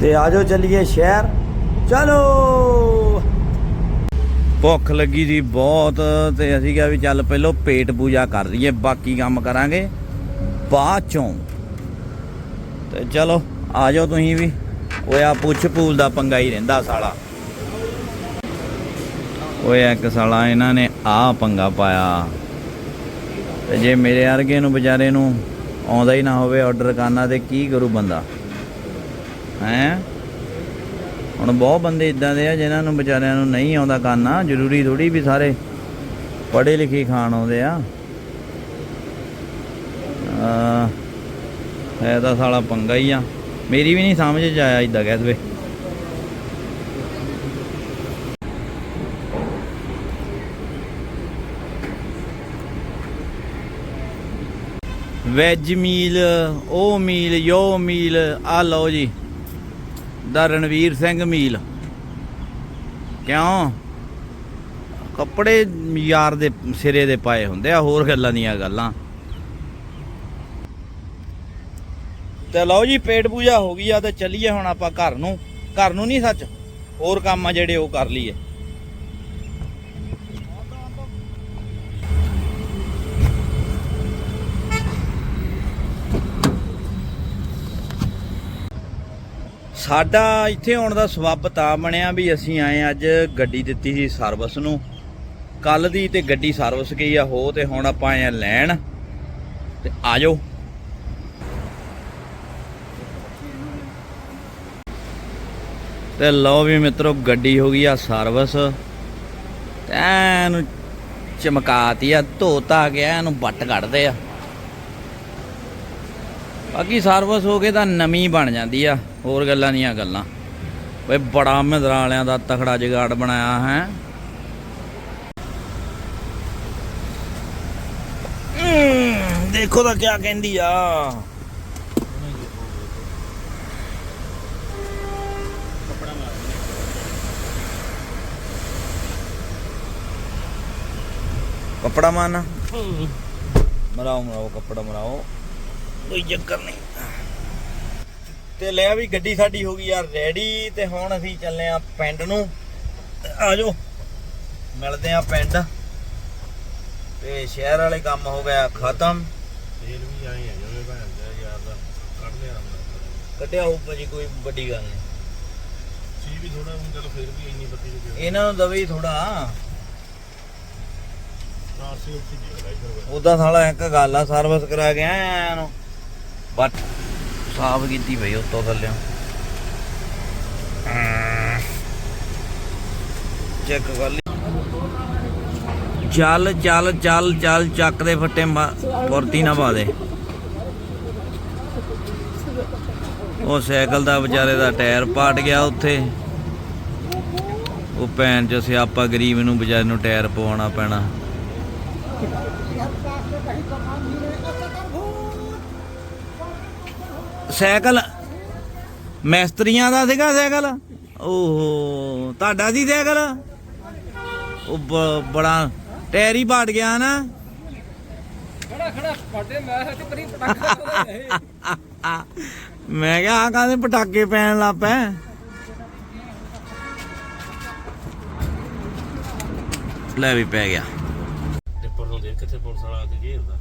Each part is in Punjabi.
ਤੇ ਆਜੋ ਚੱਲੀਏ ਸ਼ਹਿਰ। ਚਲੋ। ਭੁੱਖ ਲੱਗੀ ਸੀ ਬਹੁਤ ਤੇ ਅਸੀਂ ਕਿਹਾ ਵੀ ਚੱਲ ਪਹਿਲਾਂ ਪੇਟ ਪੂਜਾ ਕਰ ਲਈਏ, ਬਾਕੀ ਕੰਮ ਕਰਾਂਗੇ ਬਾਅਦ ਚੋਂ। ਤੇ ਚਲੋ ਆਜੋ ਤੁਸੀਂ ਵੀ। ਓਏ ਆ ਪੁੱਛ ਪੂਲ ਦਾ ਪੰਗਾ ਹੀ ਰਹਿੰਦਾ ਸਾਲਾ। ਓਏ ਇੱਕ ਸਾਲਾ ਇਹਨਾਂ ਨੇ ਆ ਪੰਗਾ ਪਾਇਆ। ਤੇ ਜੇ ਮੇਰੇ ਵਰਗੇ ਨੂੰ ਵਿਚਾਰੇ ਨੂੰ ਆਉਂਦਾ ਹੀ ਨਾ ਹੋਵੇ ਆਰਡਰ ਕਰਨਾ, ਤੇ ਕੀ ਕਰੂ ਬੰਦਾ? ਹੈ? ਹੁਣ ਬਹੁਤ ਬੰਦੇ ਇਦਾਂ ਦੇ ਆ ਜਿਨ੍ਹਾਂ ਨੂੰ ਵਿਚਾਰਿਆਂ ਨੂੰ ਨਹੀਂ ਆਉਂਦਾ ਕਰਨਾ, ਜ਼ਰੂਰੀ ਥੋੜੀ ਵੀ ਸਾਰੇ ਪੜ੍ਹੇ ਲਿਖੇ ਖਾਣ ਆਉਂਦੇ ਆ। ਆ ਹੈ ਤਾਂ ਸਾਲਾ ਪੰਗਾ ਹੀ ਆ। ਮੇਰੀ ਵੀ ਨਹੀਂ ਸਮਝ ਚ ਆਇਆ ਇਦਾਂ ਕਹਿ ਦਵੇ। ਵੈਜ ਮੀਲ, ਉਹ ਮੀਲ, ਯੋ ਮੀਲ, ਆ ਲਓ ਜੀ। ਦਾ ਰਣਵੀਰ ਸਿੰਘ ਮੀਲ। ਕਿਉਂ? ਕੱਪੜੇ ਯਾਰ ਦੇ ਸਿਰੇ ਦੇ ਪਾਏ ਹੁੰਦੇ ਆ, ਹੋਰ ਗੱਲਾਂ ਦੀਆਂ ਗੱਲਾਂ। ਤੇ ਲਓ ਜੀ, ਪੇਟ ਪੂਜਾ ਹੋ ਗਈ ਆ ਤੇ ਚੱਲੀਏ ਹੁਣ ਆਪਾਂ ਘਰ ਨੂੰ। ਘਰ ਨੂੰ ਨਹੀਂ ਸੱਚ, ਹੋਰ ਕੰਮ ਆ ਜਿਹੜੇ ਉਹ ਕਰ ਲਈਏ। ਸਾਡਾ ਇੱਥੇ ਆਉਣ ਦਾ ਸਬੱਬ ਤਾਂ ਬਣਿਆ ਵੀ ਅਸੀਂ ਆਏ ਅੱਜ ਗੱਡੀ ਦਿੱਤੀ ਸੀ ਸਰਵਿਸ ਨੂੰ। ਕੱਲ ਦੀ ਤੇ ਗੱਡੀ ਸਰਵਿਸ ਗਈ ਆ, ਹੋ ਤੇ ਹੁਣ ਆਪਾਂ ਆਏ ਆ ਲੈਣ। ਤੇ ਆਜੋ ਤੇ ਲਓ ਵੀ ਮਿੱਤਰੋ, ਗੱਡੀ ਹੋ ਗਈ ਆ ਸਰਵਿਸ। ਤੇ ਐਨੂੰ ਚਮਕਾਤੀ ਆ, ਧੋਤਾ ਗਿਆ ਇਹਨੂੰ ਬੱਟ ਕੱਢਦੇ ਆ। ਬਾਕੀ ਸਰਵਿਸ ਹੋ ਕੇ ਤਾਂ ਨਵੀਂ ਬਣ ਜਾਂਦੀ ਆ ਹੋਰ ਗੱਲਾਂ ਦੀਆਂ ਗੱਲਾਂ। ਓਏ ਬੜਾ ਮਹਿੰਦਰਾ ਵਾਲਿਆਂ ਦਾ ਤਖੜਾ ਜਗਾੜ ਬਣਾਇਆ ਹੈ। ਦੇਖੋ ਤਾਂ ਕਿਆ ਕਹਿੰਦੀ ਆ। ਕਪੜਾ ਮਾਰਨਾ। ਮਰਾਓ ਮਰਾਓ ਕਪੜਾ ਮਰਾਓ। ਕੋਈ ਚੱਕਰ ਨਹੀਂ। ਤੇ ਲਿਆ ਵੀ ਗੱਡੀ ਸਾਡੀ ਹੋ ਗਈ ਯਾਰ ਰੈਡੀ ਤੇ ਹੁਣ ਅਸੀਂ ਚੱਲੇ ਆ ਪਿੰਡ ਨੂੰ। ਤੇ ਆ ਜਾਓ ਮਿਲਦੇ ਆ ਪਿੰਡ। ਤੇ ਸ਼ਹਿਰ ਵਾਲੇ ਕੰਮ ਹੋ ਗਿਆ ਖਤਮ। ਤੇਲ ਵੀ ਆਏ ਆ ਜਿਵੇਂ ਭੈਣ ਦਾ ਯਾਰ ਦਾ ਕੱਢ ਲਿਆ ਮੈਂ ਕੱਢਿਆ ਹੋਊਗਾ ਜੀ ਕੋਈ ਵੱਡੀ ਗੱਲ ਨਹੀਂ। ਸੀ ਵੀ ਥੋੜਾ ਹੁਣ ਚਲੋ ਫਿਰ ਵੀ ਇੰਨੀ ਬੱਤੀ ਦੇ ਇਹਨਾਂ ਨੂੰ ਦਵੇ ਥੋੜਾ ਉਦਾਂ ਸਾਲਾ ਇੱਕ ਗੱਲ ਆ ਸਰਵਿਸ ਕਰਾ ਆਇਆ ਨੂੰ। ਬਟ ਸਾਫ਼ ਕੀਤੀ ਭਈ ਉੱਤੋਂ ਥੱਲੇ ਚੈੱਕ ਕਰ ਲਈ। ਚੱਲ ਚੱਲ ਚੱਲ ਚੱਲ, ਚੱਕ ਦੇ ਫੱਟੇ ਫੁਰਤੀ ਨਾ ਪਾ ਦੇ। ਉਹ ਸਾਈਕਲ ਦਾ ਵਿਚਾਰੇ ਦਾ ਟਾਇਰ ਪਾਟ ਗਿਆ ਉੱਥੇ। ਉਹ ਭੈਣ ਚ ਸਿਆਪਾ ਗਰੀਬ ਨੂੰ ਵਿਚਾਰੇ ਨੂੰ ਟਾਇਰ ਪਵਾਉਣਾ ਪੈਣਾ। ਸਾਈਕਲ। ਮੈਸਤਰੀਆਂ ਦਾ ਸੀਗਾ ਸਾਈਕਲ। ਓਹੋ ਤੁਹਾਡਾ ਸੀ ਸਾਈਕਲ? ਉਹ ਬੜਾ ਟਾਇਰ ਹੀ ਪਾਟ ਗਿਆ ਨਾ। ਖੜਾ ਖੜਾ ਫਾਟੇ ਮੈਂ ਤੇ ਪਰੀ ਪਟਾਕੇ ਮੈਂ ਕਿਹਾ ਆ ਕਾਹਦੇ ਪਟਾਕੇ ਪੈਣ ਲੱਗ ਪੈ ਲੈ ਵੀ ਪੈ ਗਿਆ। ਟਿੱਪਰ ਨੂੰ ਦੇਖ ਕਿੱਥੇ ਪੁਲਿਸ ਵਾਲਾ ਆ ਕੇ ਘੇਰਦਾ।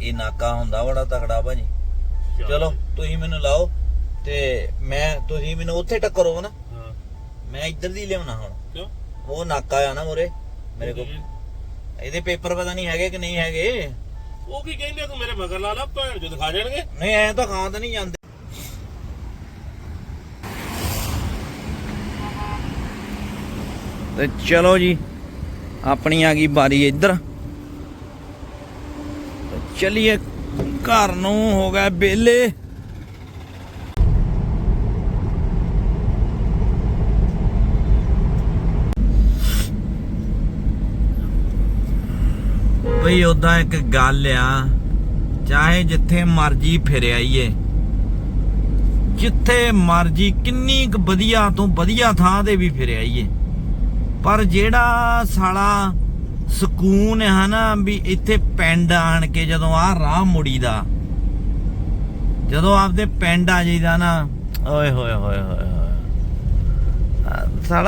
ਇਹ ਨਾਕਾ ਹੁੰਦਾ ਬੜਾ ਤਕੜਾ ਭਾਜੀ। ਚਲੋ ਤੁਸੀਂ ਮੈਨੂੰ ਲਾਓ ਤੇ ਮੈਂ ਤੁਸੀਂ ਮੈਨੂੰ ਉੱਥੇ ਟੱਕਰੋ ਨਾ। ਹਾਂ। ਮੈਂ ਇੱਧਰ ਦੀ ਲਿਆਉਣਾ ਹੁਣ। ਕਿਉਂ? ਉਹ ਨਾਕਾ ਆ ਨਾ ਮੋਰੇ ਮੇਰੇ ਕੋਲ। ਇਹਦੇ ਪੇਪਰ ਪਤਾ ਨਹੀਂ ਹੈਗੇ ਕਿ ਨਹੀਂ ਹੈਗੇ। ਉਹ ਕੀ ਕਹਿੰਦੇ ਤੂੰ ਮੇਰੇ ਮਗਰ ਲਾ ਲਾ ਭੈਣ ਜੋ ਦਿਖਾ ਜਾਣਗੇ। ਨਹੀਂ ਐ ਤਾਂ ਖਾਂ ਤਾਂ ਨਹੀਂ ਜਾਂਦੇ। ਤੇ ਚਲੋ ਜੀ ਆਪਣੀ ਆ ਗਈ ਬਾਰੀ ਇੱਧਰ। ਚਲਿਏ ਘਰ ਨੂੰ ਹੋ ਗਿਆ ਬੇਲੇ ਬਈ ਉਦਾਂ ਇੱਕ ਗੱਲ ਆ, ਚਾਹੇ ਜਿੱਥੇ ਮਰਜ਼ੀ ਫਿਰਿਆ ਈਏ ਜਿੱਥੇ ਮਰਜ਼ੀ ਕਿੰਨੀ ਕੁ ਵਧੀਆ ਤੋਂ ਵਧੀਆ ਥਾਂ ਤੇ ਵੀ ਫਿਰਿਆ ਈਏ ਪਰ ਜਿਹੜਾ ਸਾਲਾ ਸਕੂਨ ਹੈ ਨਾ ਵੀ ਇੱਥੇ ਪਿੰਡ ਆਣ ਕੇ ਜਦੋਂ ਆਹ ਰਾਹ ਮੁੜੀ ਦਾ ਜਦੋਂ ਆਪਦੇ ਪਿੰਡ ਆ ਜਾਈਦਾ ਨਾ, ਓਏ ਹੋਏ ਹੋਏ ਹੋਏ ਹੋਏ।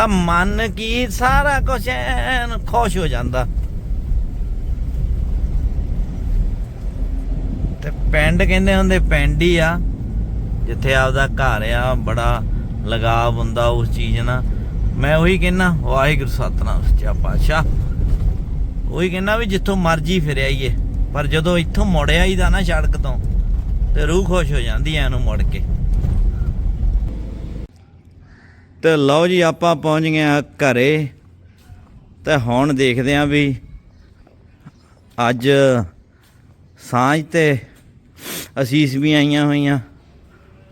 ਮਨ ਕੀ ਸਾਰਾ ਕੁਝ ਐਨ ਖੁਸ਼ ਹੋ ਜਾਂਦਾ। ਤੇ ਪਿੰਡ ਕਹਿੰਦੇ ਹੁੰਦੇ ਪਿੰਡ ਹੀ ਆ, ਜਿੱਥੇ ਆਪਦਾ ਘਰ ਆ, ਬੜਾ ਲਗਾਵ ਹੁੰਦਾ ਉਸ ਚੀਜ਼ ਨਾਲ। ਮੈਂ ਉਹੀ ਕਹਿੰਨਾ, ਵਾਹਿਗੁਰੂ ਸਤਨਾਮ ਸੱਚਾ ਪਾਤਸ਼ਾਹ। ਉਹੀ ਕਹਿੰਦਾ ਵੀ ਜਿੱਥੋਂ ਮਰਜ਼ੀ ਫਿਰ ਆਈਏ। ਪਰ ਜਦੋਂ ਇੱਥੋਂ ਮੁੜਿਆ ਹੀ ਆਈਦਾ ਨਾ ਸੜਕ ਤੋਂ, ਤੇ ਰੂਹ ਖੁਸ਼ ਹੋ ਜਾਂਦੀ ਐ ਇਹਨੂੰ ਮੁੜ ਕੇ। ਤੇ ਲਓ ਜੀ, ਆਪਾਂ ਪਹੁੰਚ ਗਏ ਆ ਘਰੇ। ਤੇ ਹੁਣ ਦੇਖਦੇ ਆ ਵੀ ਅੱਜ ਸਾਂਝ ਤੇ ਅਸੀਸ ਵੀ ਆਈਆਂ ਹੋਈਆਂ।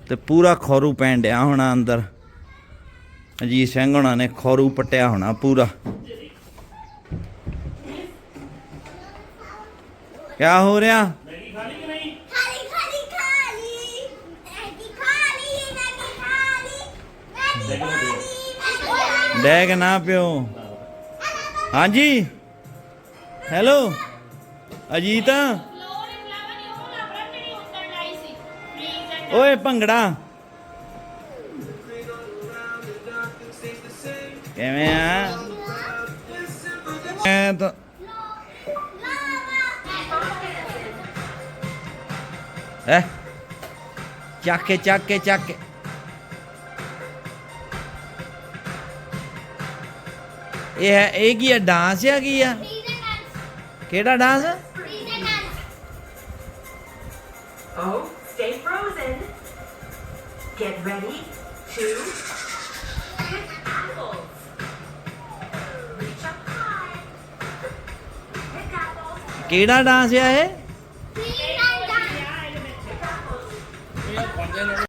ਤੇ ਪੂਰਾ ਖੌਰੂ ਪੈਣ ਡਿਆ ਹੋਣਾ ਅੰਦਰ। ਅਜੀਤ ਸਿੰਘ ਹੋਣਾ ਨੇ ਖੌਰੂ ਪਟਿਆ ਹੋਣਾ ਪੂਰਾ। ਕਿਆ ਹੋ ਰਿਹਾ? ਖਾਲੀ ਖਾਲੀ ਖਾਲੀ। ਮੈਗੀ ਖਾਲੀ ਮੈਗੀ ਖਾਲੀ ਮੈਗੀ ਖਾਲੀ ਡੈਗ ਨਾ ਪਿਓ। ਹਾਂਜੀ। ਹੈਲੋ। ਅਜੀਤ। ਓਏ ਭੰਗੜਾ। ਕਿਵੇਂ ਆ? ਐ ਤਾਂ ਹੈ ਚੱਕ ਕੇ ਚੱਕ ਕੇ ਚੱਕ ਕੇ ਇਹ ਹੈ ਇਹ ਕੀ ਹੈ ਡਾਂਸ ਹੈ ਕੀ ਆ ਕਿਹੜਾ dance Oh, stay frozen. Get ready to pick apples. Reach up high. Pick apples. ਕਿਹੜਾ ਡਾਂਸ ਆ ਇਹ